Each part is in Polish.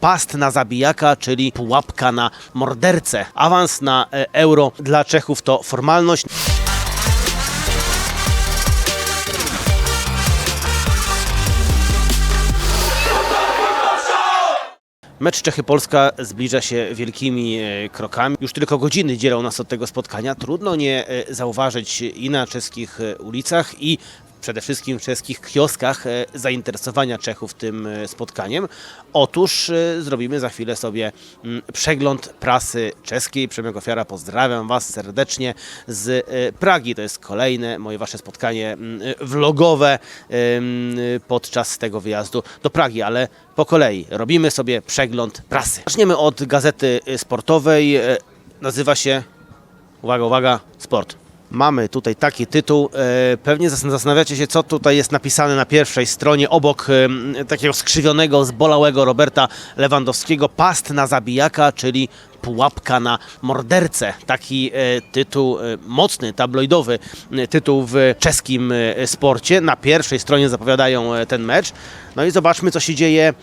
Past na zabijaka, czyli pułapka na mordercę. Awans na e, euro dla Czechów to formalność. Mecz Czechy-Polska zbliża się wielkimi e, krokami. Już tylko godziny dzielą nas od tego spotkania. Trudno nie e, zauważyć i na czeskich ulicach i przede wszystkim w czeskich kioskach e, zainteresowania Czechów tym e, spotkaniem. Otóż e, zrobimy za chwilę sobie mm, przegląd prasy czeskiej. Przemek Ofiara, pozdrawiam Was serdecznie z Pragi. To jest kolejne moje Wasze spotkanie mm, vlogowe podczas tego wyjazdu do Pragi, ale po kolei robimy sobie przegląd prasy. Zaczniemy od gazety sportowej. Nazywa się, uwaga, uwaga, Sport. Mamy tutaj taki tytuł. E, Pewnie zas- zastanawiacie się, co tutaj jest napisane na pierwszej stronie obok em, takiego skrzywionego, zbolałego Roberta Lewandowskiego. Past na zabijaka, czyli pułapka na mordercę. Taki e, tytuł, e, mocny, tabloidowy e, tytuł w czeskim e, sporcie. Na pierwszej stronie zapowiadają e, ten mecz. No i zobaczmy, co się dzieje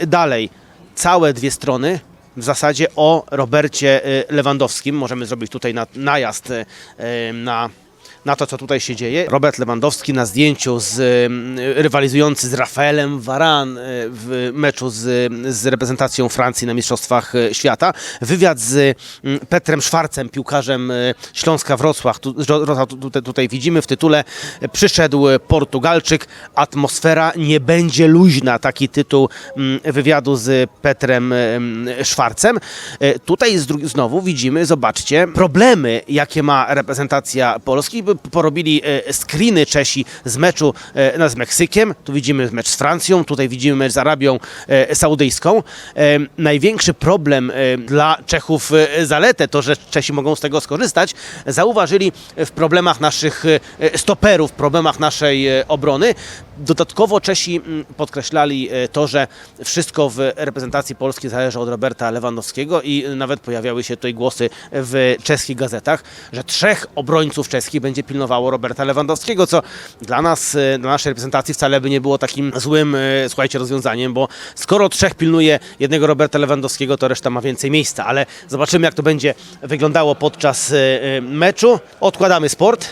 e, dalej. Całe dwie strony w zasadzie o Robercie y, Lewandowskim. Możemy zrobić tutaj na, najazd y, y, na, na to, co tutaj się dzieje. Robert Lewandowski na zdjęciu z, y, rywalizujący z Rafaelem Varane y, w meczu z, z reprezentacją Francji na Mistrzostwach y, Świata. Wywiad z y, Petrem Szwarcem, piłkarzem Śląska Wrocław. Tu, tutaj, tutaj widzimy w tytule Przyszedł Portugalczyk, atmosfera nie będzie luźna. Taki tytuł mm, wywiadu z Petrem em, Szwarcem. Tutaj znowu widzimy, zobaczcie, problemy, jakie ma reprezentacja Polski. Porobili e, screeny Czesi z meczu e, no, z Meksykiem. Tu widzimy mecz z Francją, tutaj widzimy mecz z Arabią e, Saudyjską. Największy problem dla Czechów zaletę, to że Czesi mogą z tego skorzystać, zauważyli w problemach naszych stoperów, problemach naszej obrony. Dodatkowo Czesi mm, podkreślali e, to, że wszystko w reprezentacji Polski zależy od Roberta Lewandowskiego i nawet pojawiały się tutaj głosy w czeskich gazetach, że trzech obrońców czeskich będzie pilnowało Roberta Lewandowskiego, co dla nas, e, dla naszej reprezentacji wcale by nie było takim złym, e, słuchajcie, rozwiązaniem, bo skoro trzech pilnuje jednego Roberta Lewandowskiego, to reszta ma więcej miejsca, ale zobaczymy jak to będzie wyglądało podczas e, e, meczu. Odkładamy sport.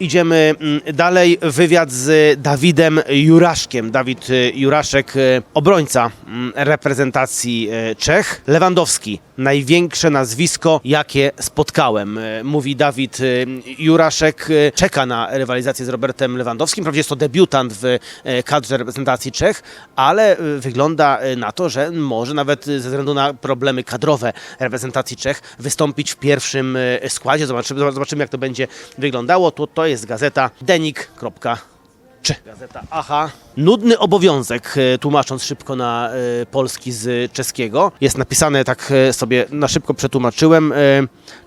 Idziemy mm, dalej. Wywiad z Dawidem Juraszkiem. Dawid y, Juraszek, y, obrońca mm, reprezentacji y, Czech. Lewandowski, największe nazwisko, jakie spotkałem. Mówi Dawid Juraszek. Czeka na rywalizację z Robertem Lewandowskim. Wprawdzie jest to debiutant w kadrze reprezentacji Czech, ale wygląda na to, że może nawet ze względu na problemy kadrowe reprezentacji Czech wystąpić w pierwszym składzie. Zobaczymy, zobaczymy jak to będzie wyglądało. To, to jest gazeta denik.czy. Gazeta Aha. Nudny obowiązek, e, tłumacząc szybko na e, polski z czeskiego. Jest napisane, tak e, sobie na szybko przetłumaczyłem.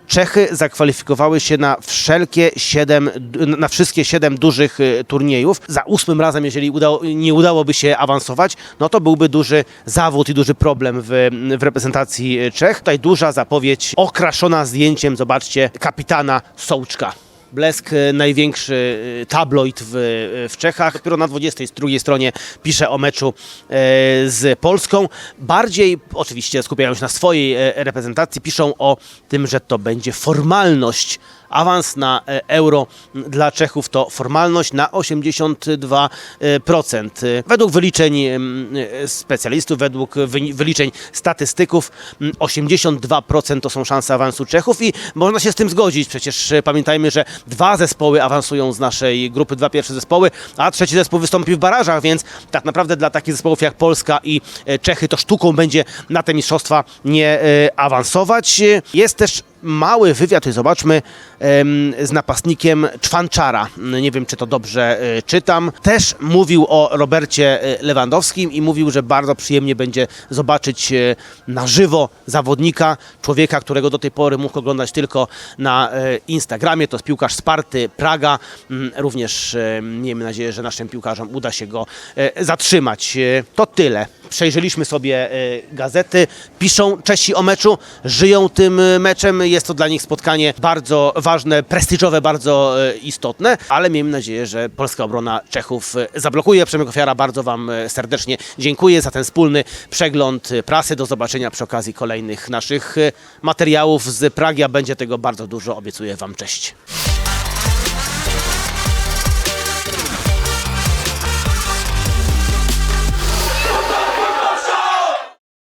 Czechy zakwalifikowały się na wszelkie siedem, na wszystkie siedem dużych turniejów. Za ósmym razem, jeżeli udało, nie udałoby się awansować, no to byłby duży zawód i duży problem w, w reprezentacji Czech. Tutaj duża zapowiedź okraszona zdjęciem, zobaczcie, kapitana Sołczka. Blesk, e, największy e, tabloid w, e, w Czechach. Dopiero na 22 stronie pisze o meczu z Polską. Bardziej oczywiście skupiają się na swojej reprezentacji. Piszą o tym, że to będzie formalność. Awans na e, euro dla Czechów to formalność na 82%. E, Według wyliczeń em, e, specjalistów, według wyliczeń statystyków, m, 82% to są szanse awansu Czechów i można się z tym zgodzić. Przecież e, pamiętajmy, że dwa zespoły awansują z naszej grupy, dwa pierwsze zespoły, a trzeci zespół wystąpi w barażach, więc tak naprawdę dla takich zespołów jak Polska i Czechy to sztuką będzie na te mistrzostwa nie awansować. Jest też mały wywiad, zobaczmy, z napastnikiem Czwanczara. Nie wiem, czy to dobrze e, czytam. Też mówił o Robercie e, Lewandowskim i mówił, że bardzo przyjemnie będzie zobaczyć e, na żywo zawodnika, człowieka, którego do tej pory mógł oglądać tylko na Instagramie. To jest piłkarz Sparty Praga. Mm, Również miejmy nadzieję, że naszym piłkarzom uda się go zatrzymać. To tyle. Przejrzeliśmy sobie e, gazety, piszą Czesi o meczu, żyją tym e, meczem. Jest to dla nich spotkanie bardzo ważne, prestiżowe, bardzo e, istotne, ale miejmy nadzieję, że polska obrona Czechów zablokuje. Przemek Ofiara, bardzo Wam serdecznie dziękuję za ten wspólny przegląd prasy. Do zobaczenia przy okazji kolejnych naszych materiałów z Pragi, a będzie tego bardzo dużo. Obiecuję Wam cześć.